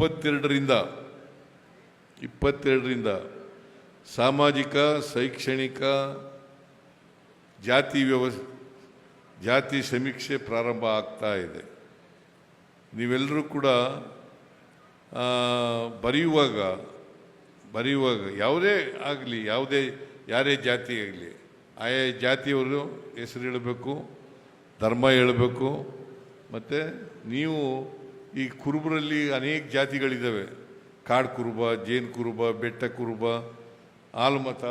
ಇಪ್ಪತ್ತೆರಡರಿಂದ ಇಪ್ಪತ್ತೆರಡರಿಂದ ಸಾಮಾಜಿಕ, ಶೈಕ್ಷಣಿಕ, ಜಾತಿ ವ್ಯವ ಜಾತಿ ಸಮೀಕ್ಷೆ ಪ್ರಾರಂಭ ಆಗ್ತಾ ಇದೆ. ನೀವೆಲ್ಲರೂ ಕೂಡ ಬರೆಯುವಾಗ ಬರೆಯುವಾಗ ಯಾವುದೇ ಆಗಲಿ, ಯಾವುದೇ, ಯಾರೇ ಜಾತಿ ಆಗಲಿ, ಆಯಾ ಜಾತಿಯವರು ಹೆಸರು ಹೇಳಬೇಕು, ಧರ್ಮ ಹೇಳಬೇಕು, ಮತ್ತು ನೀವು ಈ ಕುರುಬರಲ್ಲಿ ಅನೇಕ ಜಾತಿಗಳಿದ್ದಾವೆ. ಕಾಡು ಕುರುಬ, ಜೇನು ಕುರುಬ, ಬೆಟ್ಟ ಕುರುಬ, ಆಲ್ಮತ,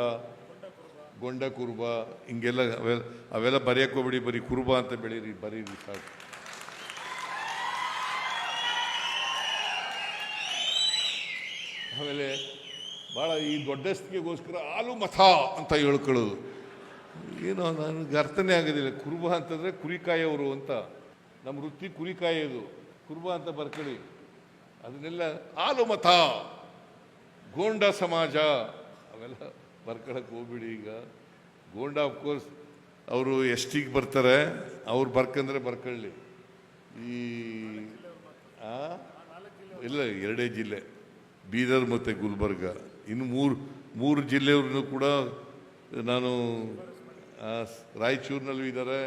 ಗೊಂಡ ಕುರುಬ, ಹಿಂಗೆಲ್ಲ ಅವೆಲ್ಲ ಅವೆಲ್ಲ ಬರೆಯಕ್ಕೆ ಹೋಗ್ಬೇಡಿ ಬರೀ ಕುರುಬ ಅಂತ ಬೆಳೀರಿ, ಬರೀರಿ ಸಾಕು. ಆಮೇಲೆ ಭಾಳ ಈ ದೊಡ್ಡಸ್ತಿಗೆಗೋಸ್ಕರ ಹಾಲು ಮಥ ಅಂತ ಹೇಳ್ಕೊಳ್ಳೋದು. ಏನೋ ನನಗೆ ಅರ್ಥನೇ ಆಗೋದಿಲ್ಲ. ಕುರುಬ ಅಂತಂದರೆ ಕುರಿಕಾಯವರು ಅಂತ. ನಮ್ಮ ವೃತ್ತಿ ಕುರಿಕಾಯೋದು ಕುರುಬ ಅಂತ ಬರ್ಕೊಳ್ಳಿ. ಅದನ್ನೆಲ್ಲ ಆಲು ಮತ ಗೋಂಡ ಸಮಾಜ, ಅವೆಲ್ಲ ಬರ್ಕೊಳಕ್ಕೆ ಹೋಗ್ಬಿಡಿ ಈಗ. ಗೋಂಡ ಅಫ್ಕೋರ್ಸ್ ಅವರು ಎಷ್ಟಿಗೆ ಬರ್ತಾರೆ, ಅವ್ರು ಬರ್ಕಂದ್ರೆ ಬರ್ಕೊಳ್ಳಿ. ಈ? ಇಲ್ಲ, ಎರಡೇ ಜಿಲ್ಲೆ. ಬೀದರ್ ಮತ್ತು ಗುಲ್ಬರ್ಗ. ಇನ್ನು ಮೂರು ಮೂರು ಜಿಲ್ಲೆಯವ್ರನ್ನೂ ಕೂಡ ನಾನು ರಾಯಚೂರಿನಲ್ಲೂ ಇದ್ದಾರೆ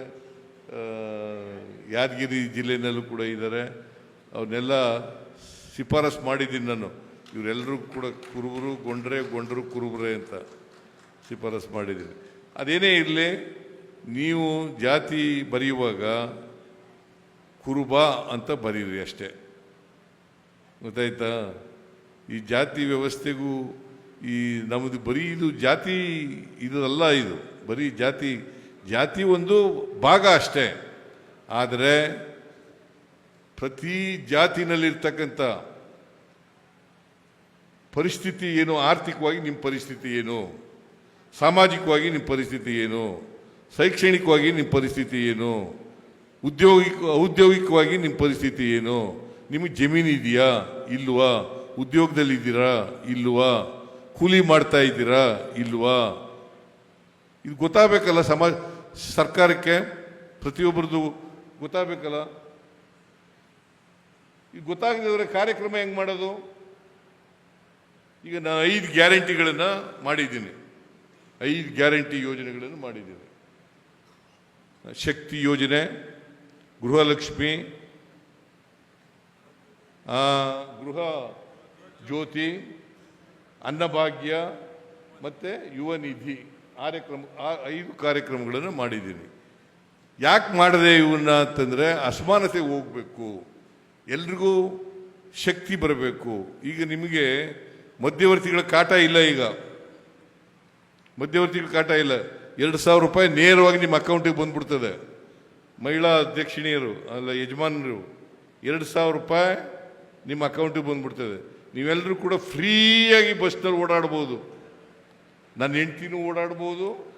ಯಾದಗಿರಿ ಜಿಲ್ಲೆಯಲ್ಲೂ ಕೂಡ ಇದ್ದಾರೆ ಅವನ್ನೆಲ್ಲ ಶಿಫಾರಸ್ ಮಾಡಿದ್ದೀನಿ ನಾನು. ಇವರೆಲ್ಲರೂ ಕೂಡ ಕುರುಬರು, ಗೊಂಡ್ರೆ ಗೊಂಡ್ರು ಕುರುಬರೆ ಅಂತ ಶಿಫಾರಸ್ ಮಾಡಿದ್ದೀನಿ. ಅದೇನೇ ಇರಲಿ, ನೀವು ಜಾತಿ ಬರೆಯುವಾಗ ಕುರುಬ ಅಂತ ಬರೀರಿ ಅಷ್ಟೇ. ಗೊತ್ತಾಯ್ತಾ? ಈ ಜಾತಿ ವ್ಯವಸ್ಥೆಗೂ ಈ ನಮ್ಮದು ಬರೀ ಇದು ಜಾತಿ ಇದು ಅಲ್ಲ ಇದು. ಬರೀ ಜಾತಿ ಜಾತಿ ಒಂದು ಭಾಗ ಅಷ್ಟೇ. ಆದರೆ ಪ್ರತಿ ಜಾತಿನಲ್ಲಿರ್ತಕ್ಕಂಥ ಪರಿಸ್ಥಿತಿ ಏನು, ಆರ್ಥಿಕವಾಗಿ ನಿಮ್ಮ ಪರಿಸ್ಥಿತಿ ಏನು, ಸಾಮಾಜಿಕವಾಗಿ ನಿಮ್ಮ ಪರಿಸ್ಥಿತಿ ಏನು, ಶೈಕ್ಷಣಿಕವಾಗಿ ನಿಮ್ಮ ಪರಿಸ್ಥಿತಿ ಏನು, ಉದ್ಯೋಗಿಕ, ಔದ್ಯೋಗಿಕವಾಗಿ ನಿಮ್ಮ ಪರಿಸ್ಥಿತಿ ಏನು, ನಿಮಗೆ ಜಮೀನು ಇದೆಯಾ ಇಲ್ವಾ ಉದ್ಯೋಗದಲ್ಲಿದ್ದೀರಾ ಇಲ್ಲವಾ, ಕೂಲಿ ಮಾಡ್ತಾ ಇದ್ದೀರಾ ಇಲ್ವಾ ಇದು ಗೊತ್ತಾಗಬೇಕಲ್ಲ ಸಮಾಜ, ಸರ್ಕಾರಕ್ಕೆ ಪ್ರತಿಯೊಬ್ಬರದು ಗೊತ್ತಾಗಬೇಕಲ್ಲ? ಇದು ಗೊತ್ತಾಗದಿದ್ರೆ ಕಾರ್ಯಕ್ರಮ ಹೆಂಗೆ ಮಾಡೋದು? ಈಗ ನಾನು ಐದು ಗ್ಯಾರಂಟಿಗಳನ್ನು ಮಾಡಿದ್ದೀನಿ. ಐದು ಗ್ಯಾರಂಟಿ ಯೋಜನೆಗಳನ್ನು ಮಾಡಿದ್ದೀನಿ. ಶಕ್ತಿ ಯೋಜನೆ, ಗೃಹಲಕ್ಷ್ಮಿ ಗೃಹ ಜ್ಯೋತಿ, ಅನ್ನಭಾಗ್ಯ ಮತ್ತು ಯುವ ನಿಧಿ ಕಾರ್ಯಕ್ರಮ ಐದು ಕಾರ್ಯಕ್ರಮಗಳನ್ನು ಮಾಡಿದ್ದೀನಿ. ಯಾಕೆ ಮಾಡಿದೆ ಇವನ್ನ ಅಂತಂದರೆ ಅಸಮಾನತೆ ಹೋಗಬೇಕು. ಎಲ್ರಿಗೂ ಶಕ್ತಿ ಬರಬೇಕು. ಈಗ ನಿಮಗೆ ಮಧ್ಯವರ್ತಿಗಳ ಕಾಟ ಇಲ್ಲ ಈಗ. ಮಧ್ಯವರ್ತಿಗಳ ಕಾಟ ಇಲ್ಲ. ಎರಡು ಸಾವಿರ ರೂಪಾಯಿ ನೇರವಾಗಿ ನಿಮ್ಮ ಅಕೌಂಟಿಗೆ ಬಂದ್ಬಿಡ್ತದೆ. ಮಹಿಳಾ ಅಧ್ಯಕ್ಷಿಣಿಯರು, ಅಲ್ಲ ಯಜಮಾನರು, ಎರಡು ಸಾವಿರ ರೂಪಾಯಿ ನಿಮ್ಮ ಅಕೌಂಟಿಗೆ ಬಂದ್ಬಿಡ್ತದೆ. ನೀವೆಲ್ಲರೂ ಕೂಡ ಫ್ರೀಯಾಗಿ ಬಸ್ನಲ್ಲಿ ಓಡಾಡ್ಬೋದು. ನನ್ನ ಹೆಂಡ್ತಿನೂ ಓಡಾಡ್ಬೋದು.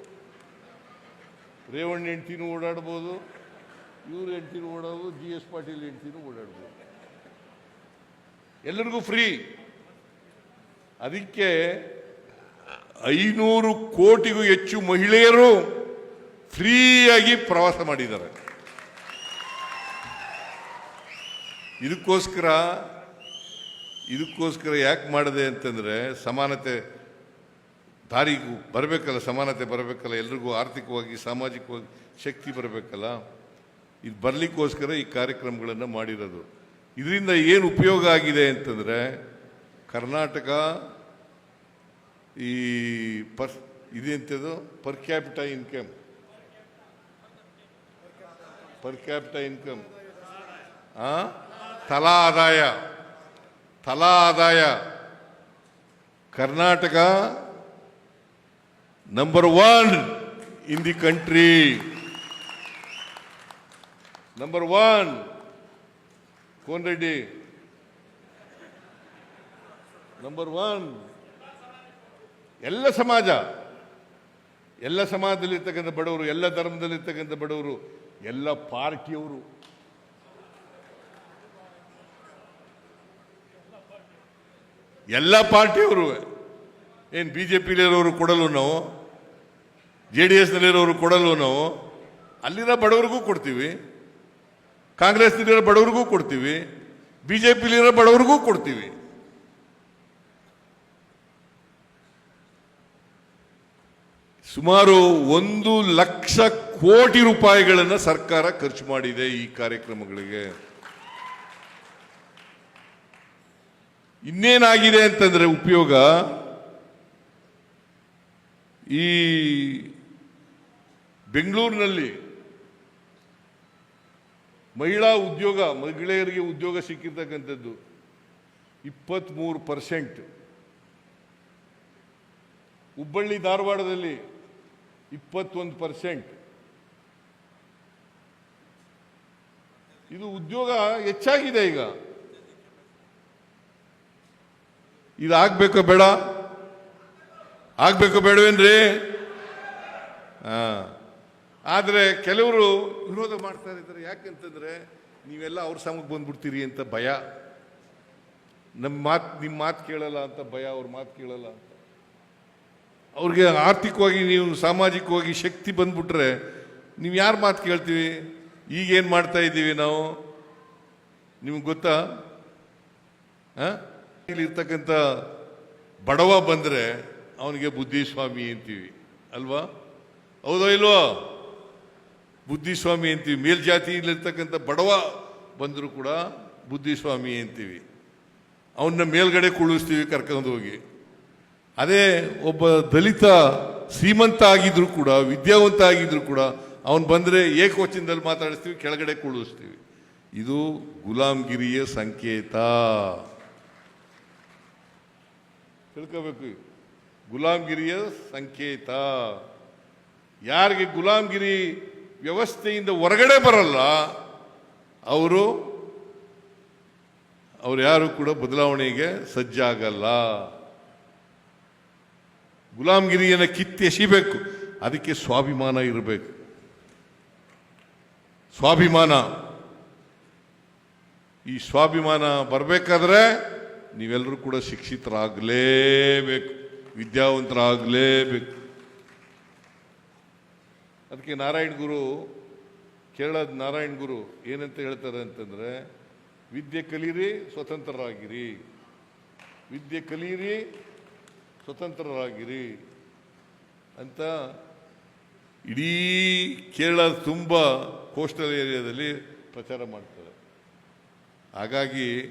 ರೇವಣ್ಣ ಹೆಂಡ್ತಿನೂ ಓಡಾಡ್ಬೋದು. ಇವ್ರ ಹೆಂಡ್ತಿನೂ ಓಡಾಡ್ಬೋದು ಜಿ ಎಸ್ ಪಾಟೀಲ್ ಹೆಂಡ್ತಿನೂ ಓಡಾಡ್ಬೋದು. ಎಲ್ಲರಿಗೂ ಫ್ರೀ. ಅದಕ್ಕೆ ಐನೂರು ಕೋಟಿಗೂ ಹೆಚ್ಚು ಮಹಿಳೆಯರು ಫ್ರೀಯಾಗಿ ಪ್ರವಾಸ ಮಾಡಿದ್ದಾರೆ. ಇದಕ್ಕೋಸ್ಕರ ಇದಕ್ಕೋಸ್ಕರ ಯಾಕೆ ಮಾಡಿದೆ ಅಂತಂದರೆ ಸಮಾನತೆ ದಾರಿಗೂ ಬರಬೇಕಲ್ಲ, ಸಮಾನತೆ ಬರಬೇಕಲ್ಲ, ಎಲ್ರಿಗೂ ಆರ್ಥಿಕವಾಗಿ, ಸಾಮಾಜಿಕವಾಗಿ ಶಕ್ತಿ ಬರಬೇಕಲ್ಲ. ಇದು ಬರಲಿಕ್ಕೋಸ್ಕರ ಈ ಕಾರ್ಯಕ್ರಮಗಳನ್ನು ಮಾಡಿರೋದು. ಇದರಿಂದ ಏನು ಉಪಯೋಗ ಆಗಿದೆ ಅಂತಂದರೆ, ಕರ್ನಾಟಕ ಈ per ಇದೆಂಥದ್ದು per capita income per capita income ತಲಾ ಆದಾಯ. ತಲಾ ಆದಾಯ. Karnataka number one in the country number one cone Reddy number one ಎಲ್ಲ ಸಮಾಜ, ಎಲ್ಲ ಸಮಾಜದಲ್ಲಿರ್ತಕ್ಕಂಥ ಬಡವರು, ಎಲ್ಲ ಧರ್ಮದಲ್ಲಿರ್ತಕ್ಕಂಥ ಬಡವರು, ಎಲ್ಲ ಪಾರ್ಟಿಯವರು. ಎಲ್ಲ ಪಾರ್ಟಿಯವರು, ಏನು ಬಿ ಜೆ ಪಿಲಿರೋರು ಕೊಡಲು ನಾವು? ಜೆ ಡಿ ಎಸ್ನಲ್ಲಿರೋರು ಕೊಡಲು ನಾವು? ಅಲ್ಲಿರೋ ಬಡವರಿಗೂ ಕೊಡ್ತೀವಿ. ಕಾಂಗ್ರೆಸ್ನಲ್ಲಿರೋ ಬಡವರಿಗೂ ಕೊಡ್ತೀವಿ ಬಿಜೆಪಿಲಿರೋ ಬಡವರಿಗೂ ಕೊಡ್ತೀವಿ. ಸುಮಾರು ಒಂದು ಲಕ್ಷ ಕೋಟಿ ರೂಪಾಯಿಗಳನ್ನು ಸರ್ಕಾರ ಖರ್ಚು ಮಾಡಿದೆ ಈ ಕಾರ್ಯಕ್ರಮಗಳಿಗೆ. ಇನ್ನೇನಾಗಿದೆ ಅಂತಂದ್ರೆ ಉಪಯೋಗ, ಈ ಬೆಂಗಳೂರಿನಲ್ಲಿ ಮಹಿಳಾ ಉದ್ಯೋಗ, ಮಹಿಳೆಯರಿಗೆ ಉದ್ಯೋಗ ಸಿಕ್ಕಿರ್ತಕ್ಕಂಥದ್ದು ಇಪ್ಪತ್ತ್ಮೂರು ಪರ್ಸೆಂಟ್. ಹುಬ್ಬಳ್ಳಿ ಧಾರವಾಡದಲ್ಲಿ ಇಪ್ಪತ್ತೊಂದು ಪರ್ಸೆಂಟ್. ಇದು ಉದ್ಯೋಗ ಹೆಚ್ಚಾಗಿದೆ ಈಗ. ಇದಾಗಬೇಕು ಬೇಡ? ಆಗಬೇಕು ಬೇಡವೇನ್ರಿ? ಹಾ. ಆದರೆ ಕೆಲವರು ವಿರೋಧ ಮಾಡ್ತಾ ಇದ್ದಾರೆ. ಯಾಕೆಂತಂದರೆ ನೀವೆಲ್ಲ ಅವ್ರ ಸಮಕ್ಕೆ ಬಂದ್ಬಿಡ್ತೀರಿ ಅಂತ ಭಯ. ನಮ್ಮ ಮಾತು ನಿಮ್ಮ ಮಾತು ಕೇಳಲ್ಲ ಅಂತ ಭಯ, ಅವ್ರ ಮಾತು ಕೇಳಲ್ಲ ಅಂತ. ಅವ್ರಿಗೆ ಆರ್ಥಿಕವಾಗಿ ನೀವು ಸಾಮಾಜಿಕವಾಗಿ ಶಕ್ತಿ ಬಂದ್ಬಿಟ್ರೆ ನೀವು ಯಾರು ಮಾತು ಕೇಳ್ತೀವಿ? ಈಗೇನು ಮಾಡ್ತಾ ಇದ್ದೀವಿ ನಾವು? ನಿಮ್ಗೆ ಗೊತ್ತಾ? ಆ? ಇಲ್ಲಿರ್ತಕ್ಕಂಥ ಬಡವ ಬಂದರೆ ಅವನಿಗೆ ಬುದ್ಧಿಸ್ವಾಮಿ ಅಂತೀವಿ. ಅಲ್ವಾ? ಹೌದೋ ಇಲ್ವೋ? ಬುದ್ಧಿಸ್ವಾಮಿ ಅಂತೀವಿ. ಮೇಲ್ಜಾತಿಯಲ್ಲಿರ್ತಕ್ಕಂಥ ಬಡವ ಬಂದರೂ ಕೂಡ ಬುದ್ಧಿಸ್ವಾಮಿ ಅಂತೀವಿ. ಅವನ್ನ ಮೇಲ್ಗಡೆ ಕುಳಿಸ್ತೀವಿ ಕರ್ಕೊಂಡು ಹೋಗಿ. ಅದೇ ಒಬ್ಬ ದಲಿತ ಶ್ರೀಮಂತ ಆಗಿದ್ರು ಕೂಡ, ವಿದ್ಯಾವಂತ ಆಗಿದ್ರು ಕೂಡ ಅವನು ಬಂದರೆ ಏಕವಚನದಲ್ಲಿ ಮಾತಾಡಿಸ್ತೀವಿ, ಕೆಳಗಡೆ ಕುಳಿಸ್ತೀವಿ. ಇದು ಗುಲಾಮ್ಗಿರಿಯ ಸಂಕೇತ. ತಿಳ್ಕೋಬೇಕು. ಗುಲಾಮ್ಗಿರಿಯ ಸಂಕೇತ. ಯಾರಿಗೆ ಗುಲಾಮ್ಗಿರಿ ವ್ಯವಸ್ಥೆಯಿಂದ ಹೊರಗಡೆ ಬರಲ್ಲ, ಅವರು ಅವರು ಯಾರು ಕೂಡ ಬದಲಾವಣೆಗೆ ಸಜ್ಜಾಗಲ್ಲ. ಗುಲಾಮ್ಗಿರಿಯನ್ನು ಕಿತ್ತೆಸಿಬೇಕು ಅದಕ್ಕೆ ಸ್ವಾಭಿಮಾನ ಇರಬೇಕು. ಸ್ವಾಭಿಮಾನ. ಈ ಸ್ವಾಭಿಮಾನ ಬರಬೇಕಾದ್ರೆ ನೀವೆಲ್ಲರೂ ಕೂಡ ಶಿಕ್ಷಿತರಾಗಲೇಬೇಕು, ವಿದ್ಯಾವಂತರಾಗಲೇಬೇಕು. ಅದಕ್ಕೆ ನಾರಾಯಣ ಗುರು ಕೇರಳದ ನಾರಾಯಣ ಗುರು ಏನಂತ ಹೇಳ್ತಾರೆ ಅಂತಂದರೆ, ವಿದ್ಯೆ ಕಲೀರಿ, ಸ್ವತಂತ್ರರಾಗಿರಿ. ವಿದ್ಯೆ ಕಲೀರಿ, ಸ್ವತಂತ್ರರಾಗಿರಿ ಅಂತ ಇಡೀ ಕೇರಳ ತುಂಬ ಕೋಸ್ಟಲ್ ಏರಿಯಾದಲ್ಲಿ ಪ್ರಚಾರ ಮಾಡ್ತಾರೆ. ಹಾಗಾಗಿ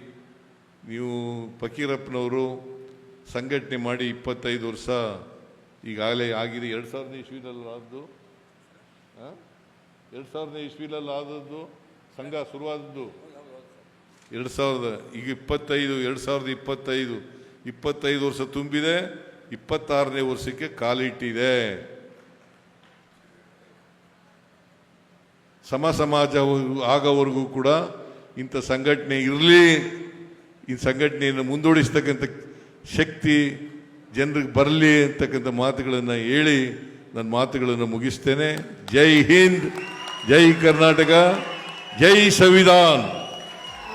ನೀವು ಫಕೀರಪ್ಪನವರು ಸಂಘಟನೆ ಮಾಡಿ ಇಪ್ಪತ್ತೈದು ವರ್ಷ ಈಗಾಗಲೇ ಆಗಿದೆ. ಎರಡು ಸಾವಿರದ ಇಸ್ವಿನಲ್ಲಿ ಆದದ್ದು ಎರಡು ಸಾವಿರದ ಇಸ್ವಿಲಲ್ಲಿ ಆದದ್ದು ಸಂಘ ಶುರುವಾದದ್ದು. ಎರಡು ಸಾವಿರದ ಈಗ ಇಪ್ಪತ್ತೈದು, ಎರಡು ಸಾವಿರದ ಇಪ್ಪತ್ತೈದು. ಇಪ್ಪತ್ತೈದು ವರ್ಷ ತುಂಬಿದೆ, ಇಪ್ಪತ್ತಾರನೇ ವರ್ಷಕ್ಕೆ ಕಾಲಿಟ್ಟಿದೆ ಸಮ ಸಮಾಜ ಆಗೋವರೆಗೂ ಕೂಡ ಇಂಥ ಸಂಘಟನೆ ಇರಲಿ. ಈ ಸಂಘಟನೆಯನ್ನು ಮುಂದೂಡಿಸ್ತಕ್ಕಂಥ ಶಕ್ತಿ ಜನರಿಗೆ ಬರಲಿ ಅಂತಕ್ಕಂಥ ಮಾತುಗಳನ್ನು ಹೇಳಿ ನನ್ನ ಮಾತುಗಳನ್ನು ಮುಗಿಸ್ತೇನೆ. ಜೈ ಹಿಂದ್ ಜೈ ಕರ್ನಾಟಕ ಜೈ ಸಂವಿಧಾನ್.